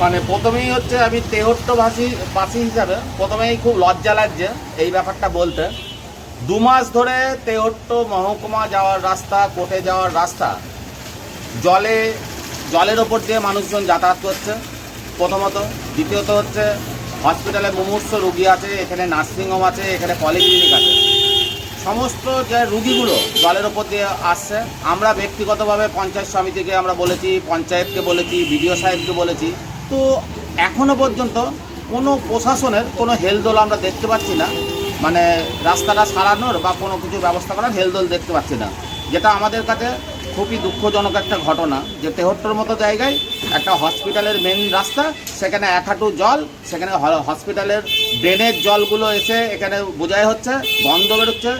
মানে প্রথমেই হচ্ছে আমি তেহট্টভাষী বাসী হিসাবে প্রথমেই খুব লজ্জা লাগছে এই ব্যাপারটা বলতে। দু মাস ধরে তেহট্ট মহকুমা যাওয়ার রাস্তা কোটে যাওয়ার রাস্তা, জলে, জলের ওপর দিয়ে মানুষজন যাতায়াত করছে। প্রথমত। দ্বিতীয়ত হচ্ছে হসপিটালে মুমূর্ষ রুগী আছে, এখানে নার্সিংহোম আছে, এখানে কলেজ ক্লিনিক আছে। সমস্ত যে রুগীগুলো জলের ওপর দিয়ে আসছে, আমরা ব্যক্তিগতভাবে পঞ্চায়েত সমিতিকে আমরা বলেছি, পঞ্চায়েতকে বলেছি, বিডিও সাহেবকে বলেছি। তো এখনও পর্যন্ত কোনো প্রশাসনের কোনো হেলদোল আমরা দেখতে পাচ্ছি না। মানে রাস্তাটা সারানোর বা কোনো কিছু ব্যবস্থা করার হেলদোল দেখতে পাচ্ছি না। যেটা আমাদের কাছে খুবই দুঃখজনক একটা ঘটনা, যে তেহট্টর মতো জায়গায় একটা হসপিটালের মেন রাস্তা, সেখানে এক হাঁটু জল, সেখানে হসপিটালের ড্রেনের জলগুলো এসে এখানে বোঝাই হচ্ছে গন্ধ বেরোচ্ছে।